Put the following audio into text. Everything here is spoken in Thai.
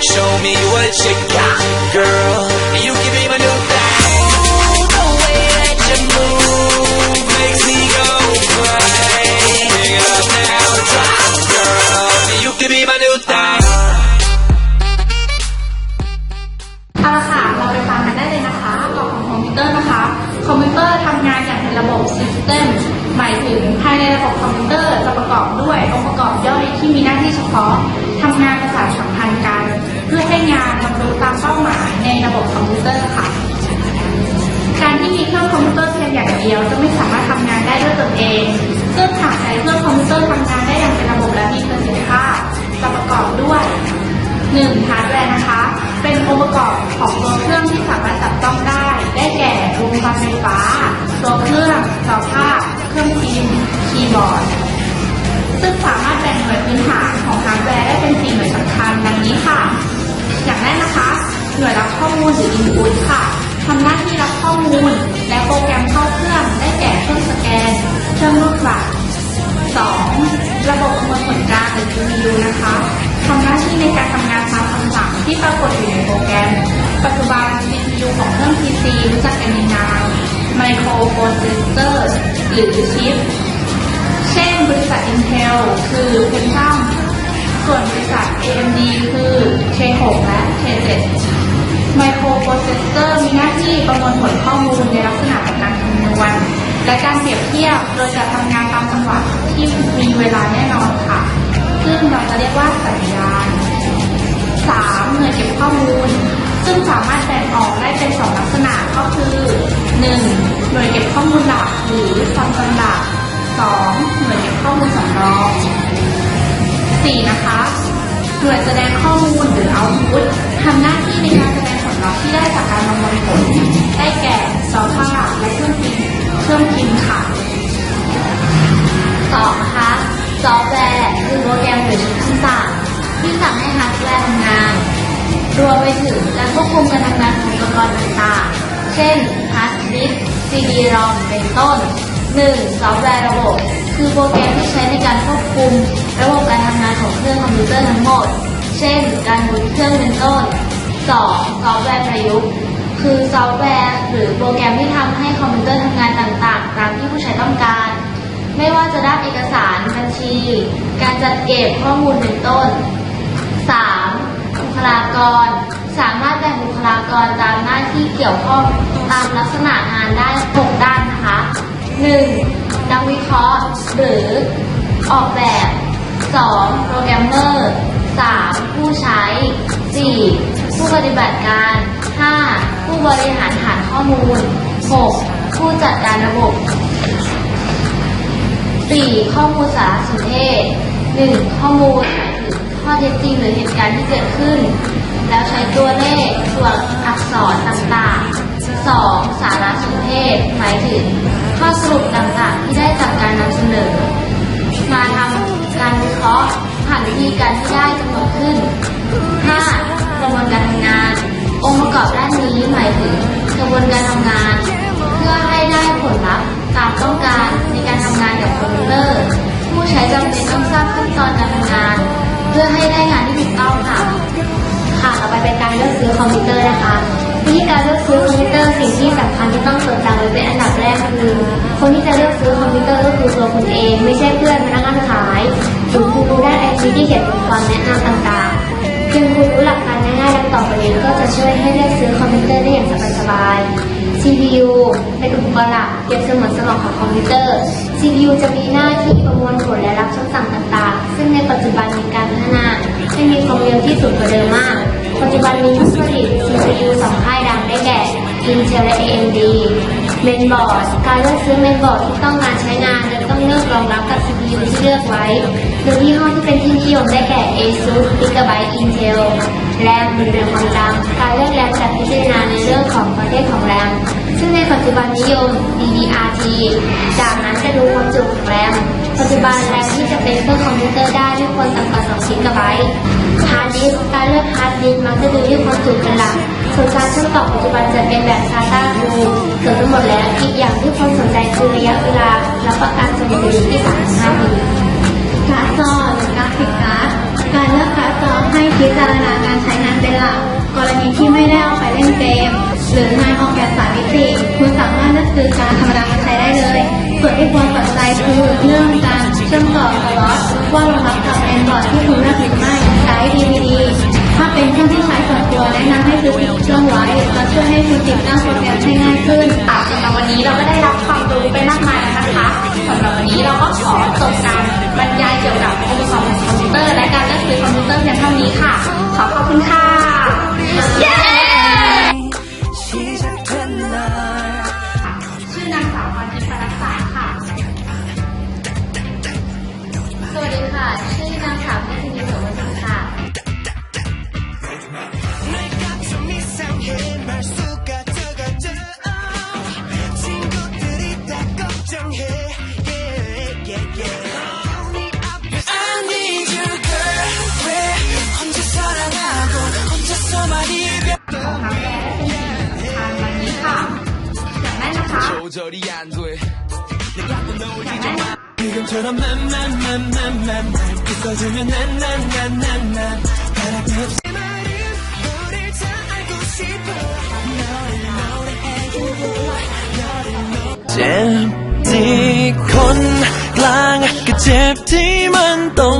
that you got, girl. You can be my new thing. The way that you move makes me go crazy. Pick it up now, drop, girl. You can be my new thing. เอาละค่ะเราไปฟังกันได้เลยนะคะกล่องของคอมพิวเตอร์นะคะ คอมพิวเตอร์ทำงานอย่างเป็นระบบ System หมายถึงภายในระบบคอมพิวเตอร์จะประกอบด้วยองค์ประกอบย่อยที่มีหน้าที่เฉพาะทำงานประสานสัม เป้าหมายในระบบคอมพิวเตอร์ค่ะ การที่มีเครื่องคอมพิวเตอร์เพียงอย่างเดียวจะไม่สามารถทำงานได้ด้วยตนเองซึ่งหากใช้เครื่องคอมพิวเตอร์ทำงานได้อย่างเป็นระบบและมีประสิทธิภาพจะประกอบด้วยหนึ่งฮาร์ดแวร์นะคะ เป็นองค์ประกอบของตัวเครื่องที่สามารถจับต้องได้ ได้แก่วงจรไฟฟ้า ตัวเครื่องจอภาพ เครื่องพิมพ์ คีย์บอร์ด ซึ่งสามารถแบ่งหน่วยพื้นฐานของฮาร์ดแวร์ได้เป็นสี่หน่วยสำคัญดังนี้ค่ะ อย่างแรกนะคะ น่วยรับข้อมูลหรือ input ค่ะทำหน้าที่รับข้อมูล และโปรแกรมเข้าเครื่องได้แก่เครื่องสแกน เครื่องรูดบัตร 2. ระบบประมวลผลกลางหรือ GPU นะคะทำหน้าที่ในการทำงานตามคำสั่งที่ปรากฏอยู่ในโปรแกรม ปัจจุบัน GPU ของเครื่อง PC รู้จักกันในนาม Microprocessor หรือชิป เช่นบริษัท Intel คือ Pentium ส่วนบริษัท AMD คือ K6 และ K7 Microprocessor มีหน้าที่ประมวลผลข้อมูลในลักษณะของการคำนวณ และการเปรียบเทียบโดยจะทำงานตามจังหวะที่มีเวลาแน่นอนค่ะ ซึ่งเราจะเรียกว่าสัญญาณ 3. หน่วยเก็บข้อมูล ซึ่งสามารถแบ่งออกได้เป็นสองลักษณะก็คือ 1. หน่วยเก็บข้อมูลหลักหรือฟังก์ชันหลัก 2. หน่วยเก็บข้อมูลสำรอง 4. นะคะหน่วยแสดงข้อมูลหรือ output ทำหน้าที่ในการแสดง ผลลัพธ์ที่ได้จากการประมวลผลได้แก่จอภาและเครื่องพิมพ์เครื่องพิมพ์ค่ะสองนะคะซอฟต์แวร์คือโปรแกรมหรือชุดคำสั่งที่สั่งให้ฮาร์ดแวร์ทำงาน รวมไปถึงการควบคุมการทำงานของอุปกรณ์ต่างๆ เช่นฮาร์ดดิสก์ซีดีรอมเป็นต้น 1. ซอฟต์แวร์ระบบ คือโปรแกรมที่ใช้ในการควบคุม ระบบการทำงานของเครื่องคอมพิวเตอร์ทั้งหมด เช่น การบูตเครื่องเป็นต้น 2. ซอฟต์แวร์ประยุกต์ คือซอฟต์แวร์หรือโปรแกรมที่ทำให้คอมพิวเตอร์ทำงานต่างๆ ตามที่ผู้ใช้ต้องการ ไม่ว่าจะด้านเอกสารบัญชี การจัดเก็บข้อมูลเป็นต้น 3. บุคลากร สามารถแบ่งบุคลากรตามหน้าที่เกี่ยวข้องตามลักษณะงานได้ 6 ด้านนะคะ 1. นักวิเคราะห์ หรือออกแบบ 2. โปรแกรมเมอร์ 3. ผู้ใช้ ฏิบัติการ 5. ผู้บริหารฐานข้อมูล 6. ผู้จัดการระบบ 4. ข้อมูลสารสนเทศ 1. ข้อมูลหมายถึงข้อเท็จจริงหรือเหตุการณ์ที่เกิดขึ้น แล้วใช้ตัวเลขตัวอักษรต่างๆ 2. สารสนเทศ หมายถึง ข้อสรุปต่างๆ ที่ได้จากการนำเสนอ มาทำการวิเคราะห์ผ่านวิธีการที่ได้กำหนดขึ้น 5. กระบวนการทำงาน องค์ประกอบด้านนี้หมายถึงกระบวนการทำงาน เพื่อให้ได้ผลลัพธ์ตามต้องการในการทำงานกับคอมพิวเตอร์ ผู้ใช้จำเป็นต้องทราบขั้นตอนการทำงาน เพื่อให้ได้งานที่ถูกต้องค่ะ ค่ะต่อไปเป็นการเลือกซื้อคอมพิวเตอร์นะคะวิธีการเลือกซื้อคอมพิวเตอร์สิ่งที่สำคัญที่ต้องจดจำไว้เป็นอันดับแรกคือคนที่จะเลือกซื้อคอมพิวเตอร์ก็คือตัวคุณเอง ไม่ใช่เพื่อนพนักงานขายหรือคุณรู้ด้านไอทีที่เขียนบทความแนะนำต่างๆเพียงคุณรู้หลักการ ต่อไปนี้ก็จะช่วยให้เลือกซื้อคอมพิวเตอร์ได้อย่างสบายๆ CPU เป็นอุปกรณ์หลักเปรียบเสมือนสมองของคอมพิวเตอร์ CPU จะมีหน้าที่ประมวลผลและรับคำสั่งต่างๆ ซึ่งในปัจจุบันมีการพัฒนาให้มีความเร็วที่สูงกว่าเดิมมาก ปัจจุบันมีผู้ผลิต CPU สองค่ายดังได้แก่ Intel และ AMD เมนบอร์ด การเลือกซื้อเมนบอร์ดที่ต้องการใช้งานจะต้องเลือกรองรับกับ CPU ที่เลือกไว้ โดยยี่ห้อที่เป็นที่นิยมได้แก่ ASUS Gigabyte Intel แรมหรือเรมความจำการเลือกแรมจะพิจารณาในเรื่องของประเภทของแรม ซึ่งในปัจจุบันนิยม DDRT จากนั้นจะดูความจุของแรม ปัจจุบันแรมที่จะเป็นเครื่องคอมพิวเตอร์ได้ไม่ควรต่ำกว่า2กิกะไบต์ฮาร์ดดิสก์การเลือกฮาร์ดดิสก์มักจะดูที่ความจุเป็นหลักส่วนการเชื่อมต่อปัจจุบันจะเป็นแบบ SATA 2เกือบทั้งหมดแล้ว อีกอย่างที่คนสนใจคือระยะเวลารับประกันส่งถึงที่35ปีการ์ดจอหรือกราฟิกการ์ดการเลือกการ์ พิจารณาการใช้งานเป็นหลัก กรณีที่ไม่ได้เอาไปเล่นเกม หรืองานออกแบบสามมิติคุณสามารถเลือกซื้อการธรรมดามาใช้ได้เลย ส่วนที่ควรสนใจคือเรื่องการเชื่อมต่อสล็อตว่ารองรับกับแอนดรอยที่คุณเลือกหรือไม่ใช้ DVD ถ้าเป็นเครื่องที่ใช้ส่วนตัวแนะนำให้ซื้อติดเครื่องไว้จะช่วยให้คุณติดตั้งโปรแกรมให้ง่ายขึ้นสำหรับวันนี้เราก็ได้รับความรู้ไปมากมาย สำหรับวันนี้เราก็ขอจบการบรรยายเกี่ยวกับองค์ประกอบของคอมพิวเตอร์ และการเลือกซื้อคอมพิวเตอร์เพียงเท่านี้ค่ะ ขอขอบคุณค่ะ 저만이 네, 조절이 안 돼. 내가 너를 잊어. 지금처럼 맘맘맘맘맘 웃어주면 난난난난난 바람이 없어 내 말은 너를 다 알고 싶어. 너를 노래해주고 너를 노래 잼티콘 랑 그잼티만 똥